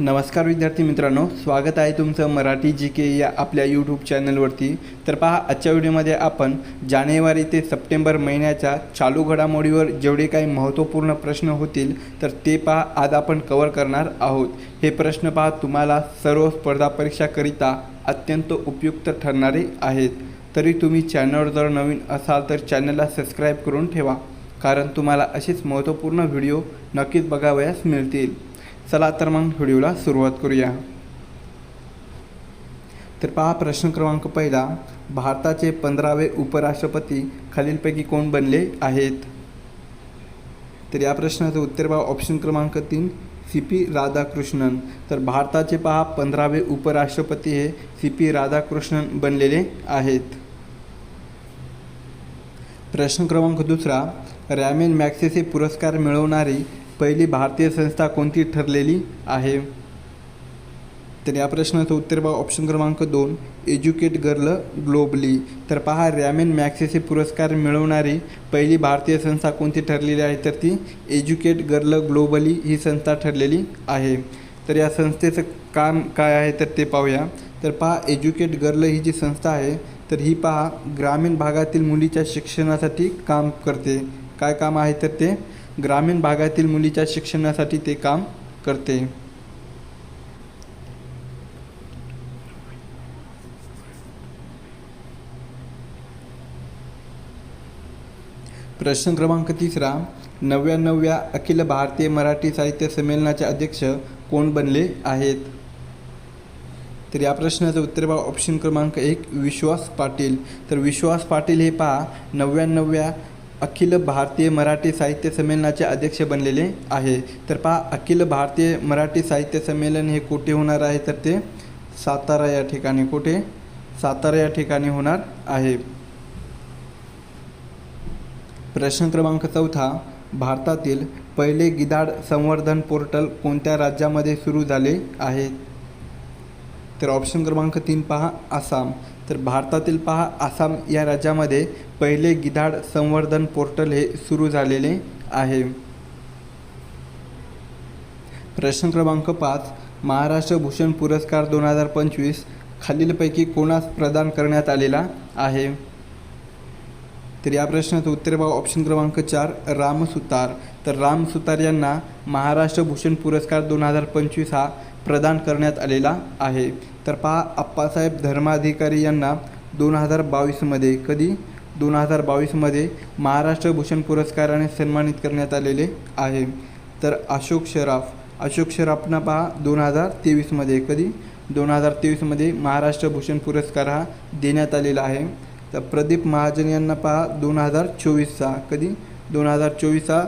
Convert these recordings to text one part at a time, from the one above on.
नमस्कार विद्यार्थी मित्रांनो स्वागत आहे तुमचं मराठी जी के या आपल्या यूट्यूब चॅनलवरती. तर पहा आजच्या व्हिडिओमध्ये आपण जानेवारी ते सप्टेंबर महिन्याच्या चालू घडामोडीवर जेवढे काही महत्त्वपूर्ण प्रश्न होतील तर ते पहा आज आपण कवर करणार आहोत. हे प्रश्न पहा तुम्हाला सर्व स्पर्धा परीक्षाकरिता अत्यंत उपयुक्त ठरणारे आहेत. तरी तुम्ही चॅनलवर जर नवीन असाल तर चॅनलला सबस्क्राईब करून ठेवा कारण तुम्हाला असेच महत्त्वपूर्ण व्हिडिओ नक्कीच बघावयास मिळतील. चला तर मग व्हिडिओला सुरुवात करूया. तर पहा प्रश्न क्रमांक पहिला. भारताचे पंधरावे उपराष्ट्रपती खालीलपैकी कोण बनले आहेत? तर या प्रश्नाचं उत्तर पहा ऑप्शन क्रमांक तीन सी पी राधाकृष्णन. तर भारताचे पहा पंधरावे उपराष्ट्रपती हे सी पी राधाकृष्णन बनलेले आहेत. प्रश्न क्रमांक दुसरा. रॅमेन मॅक्सेसे पुरस्कार मिळवणारी पहिली भारतीय संस्था कोणती ठरलेली आहे? तर या प्रश्नाचं उत्तर बघा ऑप्शन क्रमांक दोन एज्युकेट गर्ल ग्लोबली तर पहा रॅमेन मॅक्सेसे पुरस्कार मिळवणारी पहिली भारतीय संस्था कोणती ठरलेली आहे? तर ती एज्युकेट गर्ल ग्लोबली ही संस्था ठरलेली आहे. तर या संस्थेचं काम काय आहे? तर ते पाहूया. तर पहा एज्युकेट गर्ल ही जी संस्था आहे तर ही पहा ग्रामीण भागातील मुलीच्या शिक्षणासाठी काम करते. काय काम आहे? तर ते ग्रामीण भागातील मुलीच्या शिक्षणासाठी ते काम करते. प्रश्न क्रमांक तिसरा नव्याण्णव्या अखिल भारतीय मराठी साहित्य संमेलनाचे अध्यक्ष कोण बनले आहेत? तर या प्रश्नाचं उत्तर पहा ऑप्शन क्रमांक एक विश्वास पाटील. तर विश्वास पाटील हे पहा नव्याण्णव्या अखिल भारतीय मराठी साहित्य संमेलनाचे अध्यक्ष बनलेले आहे. तर पहा अखिल भारतीय मराठी साहित्य संमेलन हे कुठे होणार आहे? तर ते सातारा या ठिकाणी कुठे? सातारा या ठिकाणी होणार आहे. प्रश्न क्रमांक चौथा भारतातील पहिले गिधाड संवर्धन पोर्टल कोणत्या राज्यामध्ये सुरू झाले आहे? तर ऑप्शन क्रमांक तीन पहा आसाम. तर भारतातील पहा आसाम या राज्यामध्ये पहिले गिधाड संवर्धन पोर्टल हे सुरू झालेले आहे. प्रश्न क्रमांक पाच महाराष्ट्र भूषण पुरस्कार दोन हजार पंचवीस खालीलपैकी कोणास प्रदान करण्यात आलेला आहे? तर या प्रश्नाचं उत्तर पहा ऑप्शन क्रमांक चार राम सुतार. तर राम सुतार यांना महाराष्ट्र भूषण पुरस्कार दोन हजार पंचवीस हा प्रदान करण्यात आलेला आहे. तर पहा आप्पासाहेब धर्माधिकारी यांना दोन हजार बावीसमध्ये कधी? दोन हजार बावीसमध्ये महाराष्ट्र भूषण पुरस्काराने सन्मानित करण्यात आलेले आहे. तर अशोक शराफ अशोक शराफना पहा दोन हजार तेवीसमध्ये कधी? दोन हजार तेवीसमध्ये महाराष्ट्र भूषण पुरस्कार हा देण्यात आलेला आहे. तर प्रदीप महाजन यांना पहा दोन हजार चोवीसचा कधी? दोन हजार चोवीसचा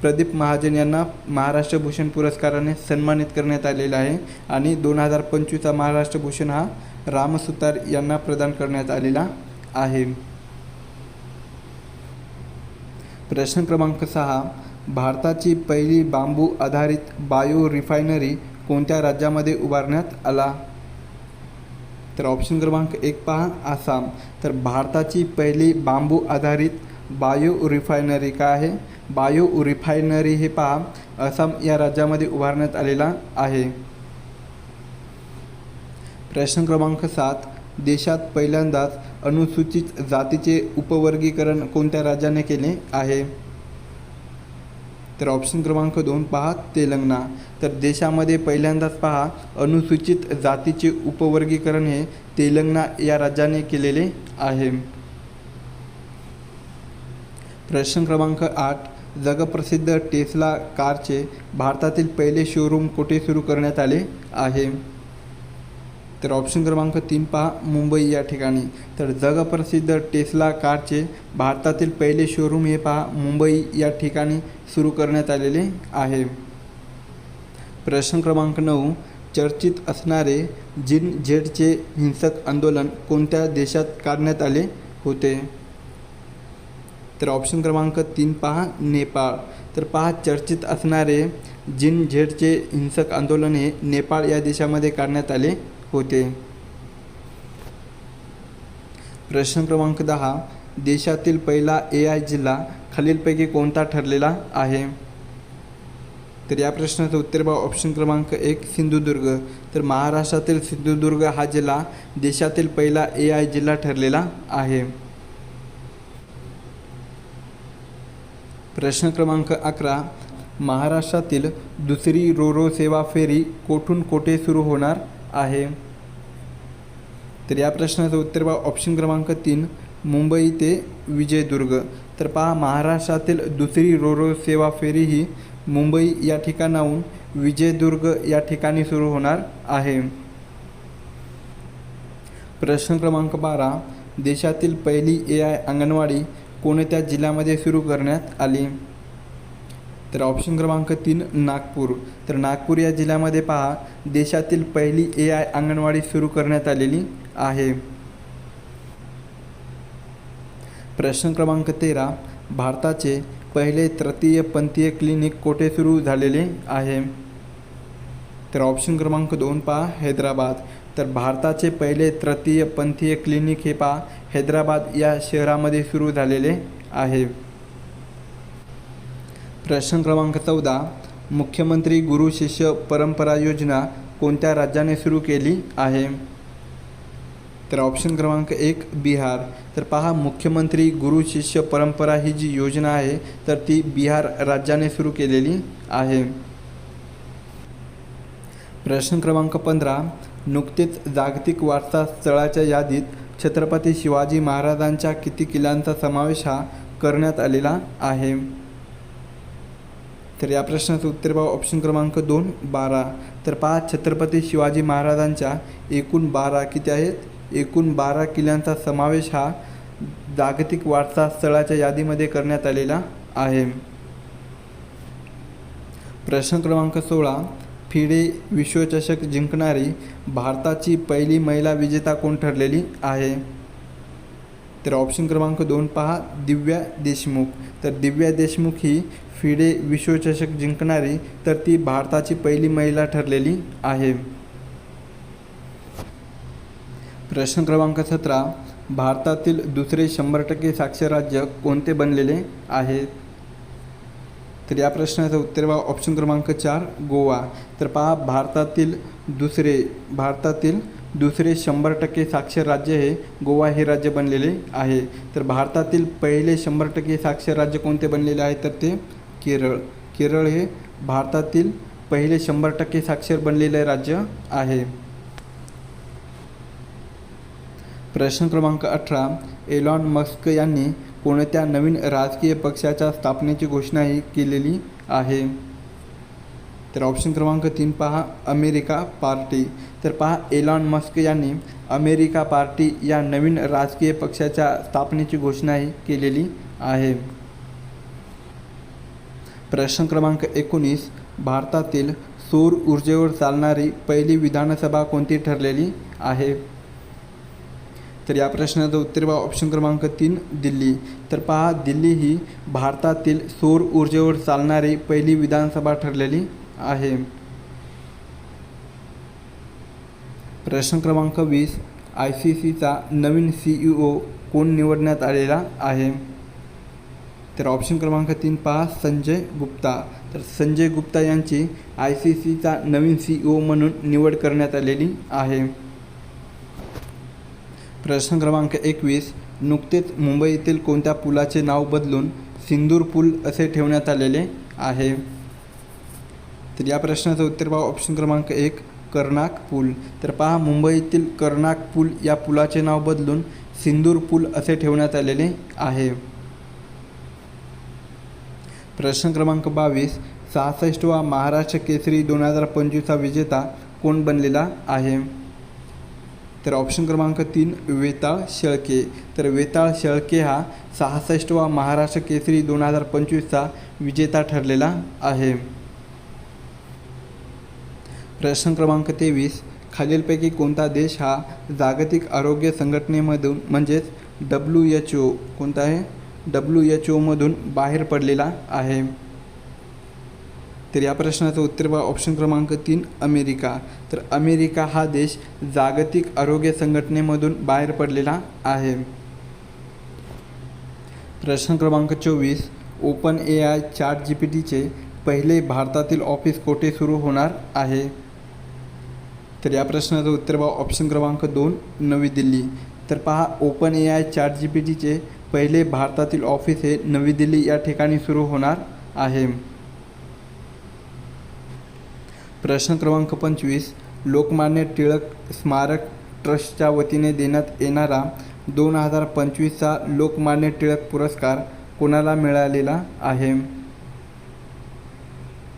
प्रदीप महाजन यांना महाराष्ट्र भूषण पुरस्काराने सन्मानित करण्यात आलेला आहे आणि दोन हजार पंचवीसचा महाराष्ट्र भूषण हा रामसुतार यांना प्रदान करण्यात आलेला आहे. प्रश्न क्रमांक सहा. भारताची पहिली बांबू आधारित बायो रिफायनरी कोणत्या राज्यामध्ये उभारण्यात आला? तर ऑप्शन क्रमांक एक पहा आसाम. तर भारताची पहिली बांबू आधारित बायो रिफायनरी काय आहे? बायो रिफायनरी हे पहा. आसाम या राज्यामध्ये उभारण्यात आलेला आहे. प्रश्न क्रमांक सात. देशात पहिल्यांदाच अनुसूचित जातीचे उपवर्गीकरण कोणत्या राज्याने केले आहे? तर ऑप्शन क्रमांक दोन पहा तेलंगणा. तर देशामध्ये पहिल्यांदाच पहा अनुसूचित जातीचे उपवर्गीकरण हे तेलंगणा या राज्याने केलेले आहे. प्रश्न क्रमांक आठ. जगप्रसिद्ध टेस्ला कारचे भारतातील पहिले शोरूम कुठे सुरू करण्यात आले आहे? तर ऑप्शन क्रमांक तीन पहा मुंबई या ठिकाणी. तर जगप्रसिद्ध टेस्ला कारचे भारतातील पहिले शोरूम हे पहा मुंबई या ठिकाणी सुरू करण्यात आलेले आहे. प्रश्न क्रमांक नऊ चर्चित असणारे जिन झेडचे हिंसक आंदोलन कोणत्या देशात काढण्यात आले होते? तर ऑप्शन क्रमांक तीन पहा नेपाळ. तर पहा चर्चित असणारे जिन झेडचे हिंसक आंदोलन हे नेपाळ या देशामध्ये काढण्यात आले होते. प्रश्न क्रमांक दहा देशातील पहिला ए आय जिल्हा खालीलपैकी कोणता ठरलेला आहे? तर या प्रश्नाचं उत्तर बा ऑप्शन क्रमांक एक सिंधुदुर्ग. तर महाराष्ट्रातील सिंधुदुर्ग हा जिल्हा देशातील पहिला ए आय जिल्हा ठरलेला आहे. प्रश्न क्रमांक अकरा महाराष्ट्रातील दुसरी रोरो सेवा फेरी कोठून कोठे सुरू होणार आहे? तर या प्रश्नाचं उत्तर पहा. ऑप्शन क्रमांक तीन मुंबई ते विजयदुर्ग. तर पहा महाराष्ट्रातील दुसरी रोरो सेवा फेरी ही मुंबई या ठिकाणाहून विजयदुर्ग या ठिकाणी सुरू होणार आहे. प्रश्न क्रमांक बारा देशातील पहिली ए आय अंगणवाडी कोणत्या जिल्ह्यामध्ये सुरू करण्यात आली? तर ऑप्शन क्रमांक तीन नागपूर. तर नागपूर या जिल्ह्यामध्ये पहा देशातील पहिली ए आय अंगणवाडी सुरू करण्यात आलेली आहे. प्रश्न क्रमांक तेरा भारताचे पहिले तृतीय पंथीय क्लिनिक कोठे सुरू झालेले आहे? तर ऑप्शन क्रमांक दोन पहा हैदराबाद. तर भारताचे पहिले तृतीय पंथीय क्लिनिक हे पा हैदराबाद या शहरामध्ये सुरू झालेले आहे. प्रश्न क्रमांक चौदा. मुख्यमंत्री गुरु शिष्य परंपरा योजना कोणत्या राज्याने सुरू केली आहे? तर ऑप्शन क्रमांक एक बिहार. तर पहा मुख्यमंत्री गुरु शिष्य परंपरा ही जी योजना आहे तर ती बिहार राज्याने सुरू केलेली आहे. प्रश्न क्रमांक पंधरा. नुकतेच जागतिक वारसा स्थळाच्या यादीत छत्रपती शिवाजी महाराजांच्या किती किल्ल्यांचा समावेश हा करण्यात आलेला आहे? तर या प्रश्नाचं उत्तर बघा ऑप्शन क्रमांक दोन बारा. तर पहा छत्रपती शिवाजी महाराजांच्या एकूण बारा किती आहेत? एकूण बारा किल्ल्यांचा समावेश हा जागतिक वारसा स्थळाच्या यादीमध्ये करण्यात आलेला आहे. प्रश्न क्रमांक सोळा. फिडे विश्वचषक जिंकणारी भारताची पहिली महिला विजेता कोण ठरलेली आहे? तर ऑप्शन क्रमांक दोन पहा दिव्या देशमुख. तर दिव्या देशमुख ही फिडे विश्वचषक जिंकणारी तर ती भारताची पहिली महिला ठरलेली आहे. प्रश्न क्रमांक सतरा भारतातील दुसरे शंभर टक्के साक्षर राज्य कोणते बनलेले आहे? तर या प्रश्नाचं उत्तर बघा. ऑप्शन क्रमांक चार गोवा. तर पहा भारतातील दुसरे भारतातील दुसरे शंभर टक्के साक्षर राज्य हे गोवा हे राज्य बनलेले आहे. तर भारतातील पहिले शंभर टक्के साक्षर राज्य कोणते बनलेले आहे? तर ते केरळ. केरळ हे भारतातील पहिले शंभर टक्के साक्षर बनलेले राज्य आहे. प्रश्न क्रमांक अठरा. एलॉन मस्क यांनी कोणत्या नवीन राजकीय पक्षाच्या स्थापनेची घोषणाही केलेली आहे. तर ऑप्शन क्रमांक तीन पहा अमेरिका पार्टी. तर पहा एलॉन मस्क यांनी अमेरिका पार्टी या नवीन राजकीय पक्षाच्या स्थापनेची घोषणाही केलेली आहे. प्रश्न क्रमांक एकोणीस भारतातील सौर ऊर्जेवर चालणारी पहिली विधानसभा कोणती ठरलेली आहे? तर या प्रश्नाचं उत्तर बा ऑप्शन क्रमांक तीन दिल्ली. तर पहा दिल्ली ही भारतातील सौर ऊर्जेवर चालणारी पहिली विधानसभा ठरलेली आहे. प्रश्न क्रमांक वीस आय सी सीचा नवीन सी ई ओ कोण निवडण्यात आलेला आहे? तर ऑप्शन क्रमांक तीन पहा संजय गुप्ता. तर संजय गुप्ता यांची आय सी सीचा नवीन सी ई ओ म्हणून निवड करण्यात आलेली आहे. प्रश्न क्रमांक एकवीस नुकतेच मुंबईतील कोणत्या पुलाचे नाव बदलून सिंदूर पूल असे ठेवण्यात आलेले आहे? तर या प्रश्नाचं उत्तर पहा. ऑप्शन क्रमांक एक कर्नाक पूल. तर पहा मुंबईतील कर्नाक पूल या पुलाचे नाव बदलून सिंदूर पूल असे ठेवण्यात आलेले आहे. प्रश्न क्रमांक बावीस सहासष्टवा महाराष्ट्र केसरी दोन हजार पंचवीसचा विजेता कोण बनलेला आहे? तर ऑप्शन क्रमांक तीन वेताळ शेळके. तर वेताळ शेळके हा सहासष्टवा महाराष्ट्र केसरी दोन हजार पंचवीसचा विजेता ठरलेला आहे. प्रश्न क्रमांक तेवीस खालीलपैकी कोणता देश हा जागतिक आरोग्य संघटनेमधून म्हणजेच डब्ल्यू एच ओ कोणता आहे? डब्ल्यू एच ओमधून बाहेर पडलेला आहे. तर या प्रश्नाचं उत्तर बघा. ऑप्शन क्रमांक तीन अमेरिका. तर अमेरिका हा देश जागतिक आरोग्य संघटनेमधून बाहेर पडलेला आहे. प्रश्न क्रमांक चोवीस open A I chat G P टीचे पहिले भारतातील ऑफिस कोठे सुरू होणार आहे? तर या प्रश्नाचं उत्तर बघा. ऑप्शन क्रमांक दोन नवी दिल्ली. तर पहा open A I chat G P टीचे पहिले भारतातील ऑफिस हे नवी दिल्ली या ठिकाणी सुरू होणार आहे. प्रश्न क्रमांक पंचवीस लोकमान्य टिळक स्मारक ट्रस्टच्या वतीने देण्यात येणारा दोन हजार पंचवीसचा लोकमान्य टिळक पुरस्कार कोणाला मिळालेला आहे?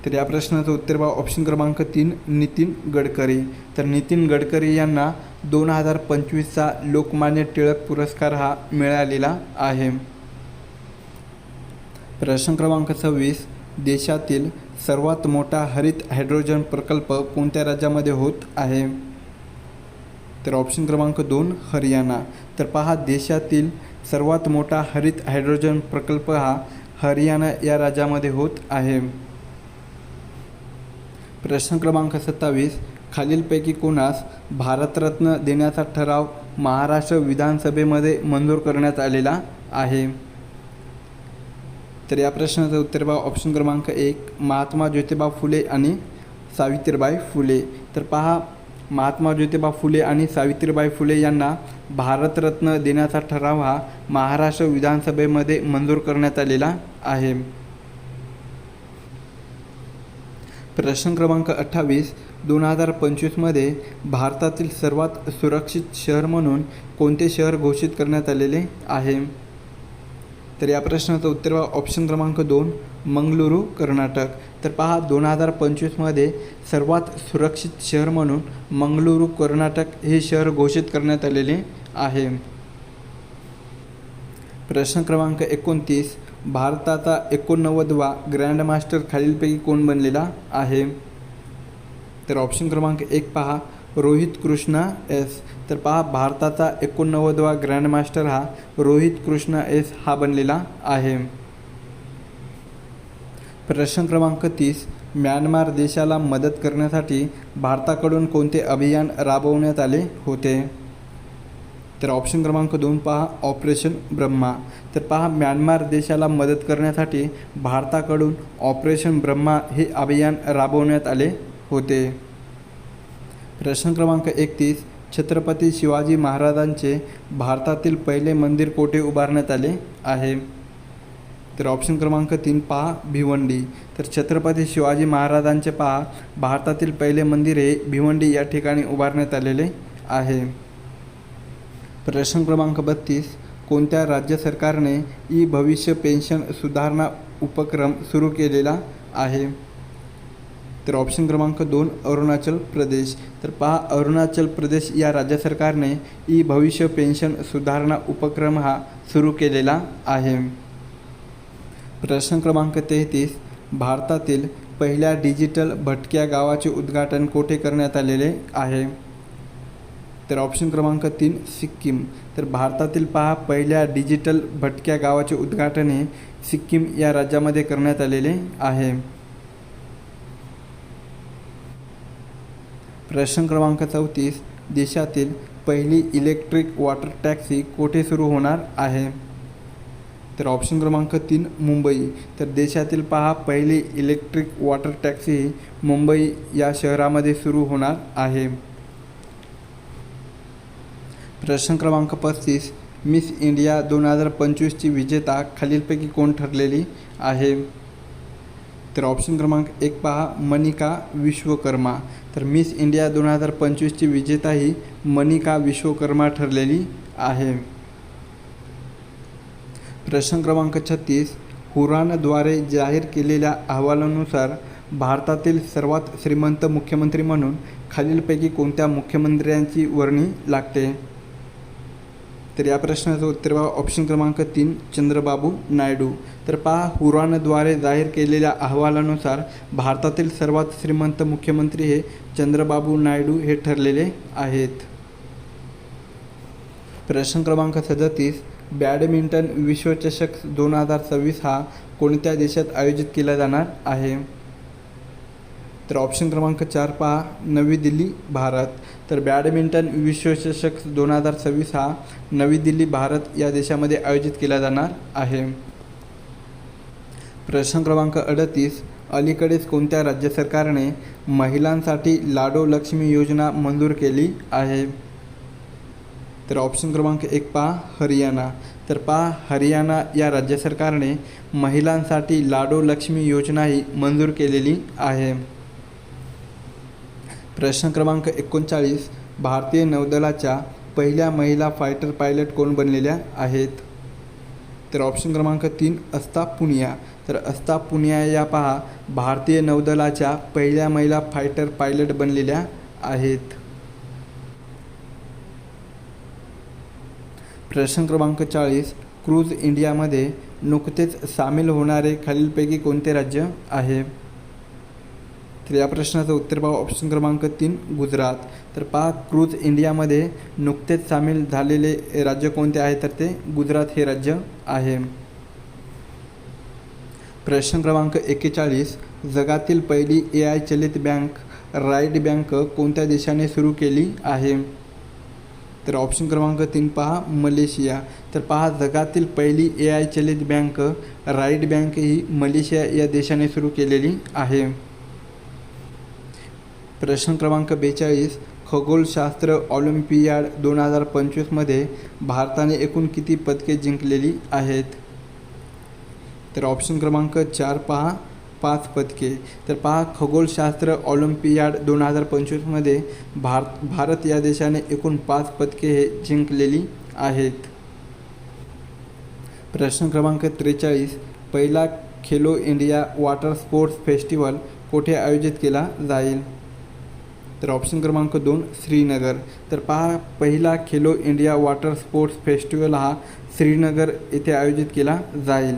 तर या प्रश्नाचं उत्तर बा ऑप्शन क्रमांक तीन नितीन गडकरी. तर नितीन गडकरी यांना दोन हजार पंचवीसचा लोकमान्य टिळक पुरस्कार हा मिळालेला आहे. प्रश्न क्रमांक सव्वीस देशातील सर्वात मोठा हरित हायड्रोजन प्रकल्प कोणत्या राज्यामध्ये होत आहे? तर ऑप्शन क्रमांक दोन हरियाणा. तर पहा देशातील सर्वात मोठा हरित हायड्रोजन प्रकल्प हा हरियाणा या राज्यामध्ये होत आहे. प्रश्न क्रमांक सत्तावीस खालीलपैकी कोणास भारतरत्न देण्याचा ठराव महाराष्ट्र विधानसभेमध्ये मंजूर करण्यात आलेला आहे? तर या प्रश्नाचं उत्तर बा ऑप्शन क्रमांक एक महात्मा ज्योतिबा फुले आणि सावित्रीबाई फुले. तर पहा महात्मा ज्योतिबा फुले आणि सावित्रीबाई फुले यांना भारतरत्न देण्याचा ठराव हा महाराष्ट्र विधानसभेमध्ये मंजूर करण्यात आलेला आहे. प्रश्न क्रमांक अठ्ठावीस दोन हजार पंचवीसमध्ये भारतातील सर्वात सुरक्षित शहर म्हणून कोणते शहर घोषित करण्यात आलेले आहे? तर या प्रश्नाचं उत्तर ऑप्शन क्रमांक दोन मंगळुरू कर्नाटक. तर पहा दोन हजार पंचवीसमध्ये सर्वात सुरक्षित शहर म्हणून मंगळुरू कर्नाटक हे शहर घोषित करण्यात आलेले आहे. प्रश्न क्रमांक एकोणतीस भारताचा एकोणनव्वदवा ग्रँडमास्टर खालीलपैकी कोण बनलेला आहे? तर ऑप्शन क्रमांक एक पहा. रोहित कृष्णा एस. तर पहा भारताचा एकोणनव्वदवा ग्रँडमास्टर हा रोहित कृष्णा एस हा बनलेला आहे. प्रश्न क्रमांक तीस. म्यानमार देशाला मदत करण्यासाठी भारताकडून कोणते अभियान राबवण्यात आले होते? तर ऑप्शन क्रमांक दोन पहा ऑपरेशन ब्रह्मा. तर पहा म्यानमार देशाला मदत करण्यासाठी भारताकडून ऑपरेशन ब्रह्मा हे अभियान राबवण्यात आले होते. प्रश्न क्रमांक एकतीस छत्रपती शिवाजी महाराजांचे भारतातील पहिले मंदिर कोठे उभारण्यात आले आहे? तर ऑप्शन क्रमांक तीन पहा भिवंडी. तर छत्रपती शिवाजी महाराजांचे पहा भारतातील पहिले मंदिर हे भिवंडी या ठिकाणी उभारण्यात आलेले आहे. प्रश्न क्रमांक बत्तीस कोणत्या राज्य सरकारने ई भविष्य पेन्शन सुधारणा उपक्रम सुरू केलेला आहे? तर ऑप्शन क्रमांक दोन अरुणाचल प्रदेश. तर पहा अरुणाचल प्रदेश या राज्य सरकारने ई भविष्य पेन्शन सुधारणा उपक्रम हा सुरू केलेला आहे. प्रश्न क्रमांक तेहतीस भारतातील पहिल्या डिजिटल भटक्या गावाचे उद्घाटन कोठे करण्यात आलेले आहे? तर ऑप्शन क्रमांक तीन सिक्कीम. तर भारतातील पहा पहिल्या डिजिटल भटक्या गावाचे उद्घाटन हे सिक्कीम या राज्यामध्ये करण्यात आलेले आहे. प्रश्न क्रमांक चौतीस देशातील पहिली इलेक्ट्रिक वॉटर टॅक्सी कोठे सुरू होणार आहे? तर ऑप्शन क्रमांक तीन मुंबई. तर देशातील पहा पहिली इलेक्ट्रिक वॉटर टॅक्सी ही मुंबई या शहरामध्ये सुरू होणार आहे. प्रश्न क्रमांक पस्तीस मिस इंडिया दोन हजार पंचवीसची विजेता खालीलपैकी कोण ठरलेली आहे? तर ऑप्शन क्रमांक एक पहा मनिका विश्वकर्मा. तर मिस इंडिया दोन हजार पंचवीसची विजेता ही मनिका विश्वकर्मा ठरलेली आहे. प्रश्न क्रमांक छत्तीस हुरानद्वारे जाहीर केलेल्या अहवालानुसार भारतातील सर्वात श्रीमंत मुख्यमंत्री म्हणून खालीलपैकी कोणत्या मुख्यमंत्र्यांची वर्णी लागते? तर या प्रश्नाचं उत्तर बघा. ऑप्शन क्रमांक तीन चंद्रबाबू नायडू. तर पहा हुरानद्वारे जाहीर केलेल्या अहवालानुसार भारतातील सर्वात श्रीमंत मुख्यमंत्री हे चंद्रबाबू नायडू हे ठरलेले आहेत. प्रश्न क्रमांक सदतीस बॅडमिंटन विश्वचषक दोन हजार सव्वीस हा कोणत्या देशात आयोजित केला जाणार आहे? तर ऑप्शन क्रमांक चार पहा नवी दिल्ली भारत. तर बॅडमिंटन विश्वचषक दोन हजार सव्वीस हा नवी दिल्ली भारत या देशामध्ये आयोजित केला जाणार आहे. प्रश्न क्रमांक अडतीस अलीकडेच कोणत्या राज्य सरकारने महिलांसाठी लाडो लक्ष्मी योजना मंजूर केली आहे? तर ऑप्शन क्रमांक एक पहा हरियाणा. तर पहा हरियाणा या राज्य सरकारने महिलांसाठी लाडो लक्ष्मी योजना ही मंजूर केलेली आहे. प्रश्न क्रमांक एकोणचाळीस भारतीय नौदलाच्या पहिल्या महिला फायटर पायलट कोण बनलेल्या आहेत? तर ऑप्शन क्रमांक तीन अस्ता पुनिया. तर अस्ता पुनिया या पहा भारतीय नौदलाच्या पहिल्या महिला फायटर पायलट बनलेल्या आहेत. प्रश्न क्रमांक चाळीस क्रूज इंडियामध्ये नुकतेच सामील होणारे खालीलपैकी कोणते राज्य आहे? तर या प्रश्नाचं उत्तर पहा ऑप्शन क्रमांक तीन गुजरात. तर पहा क्रूज इंडियामध्ये नुकतेच सामील झालेले राज्य कोणते आहे? तर ते गुजरात हे राज्य आहे. प्रश्न क्रमांक एक्केचाळीस जगातील पहिली ए आय चलित बँक राईट बँक कोणत्या देशाने सुरू केली आहे? तर ऑप्शन क्रमांक तीन पहा मलेशिया. तर पहा जगातील पहिली ए आय चलित बँक राईट बँक ही मलेशिया या देशाने सुरू केलेली आहे. प्रश्न क्रमांक बेचाळीस खगोलशास्त्र ऑलिम्पियाड दोन हजार पंचवीसमध्ये भारताने एकूण किती पदके जिंकलेली आहेत? तर ऑप्शन क्रमांक चार पहा पाच पदके. तर पहा खगोलशास्त्र ऑलिम्पियाड दोन हजार पंचवीसमध्ये भारत भारत या देशाने एकूण पाच पदके हे जिंकलेली आहेत. प्रश्न क्रमांक त्रेचाळीस पहिला Khelo India water sports festival कोठे आयोजित केला जाईल? तर ऑप्शन क्रमांक दोन श्रीनगर. तर पहा पहिला Khelo India water sports festival हा श्रीनगर येथे आयोजित केला जाईल.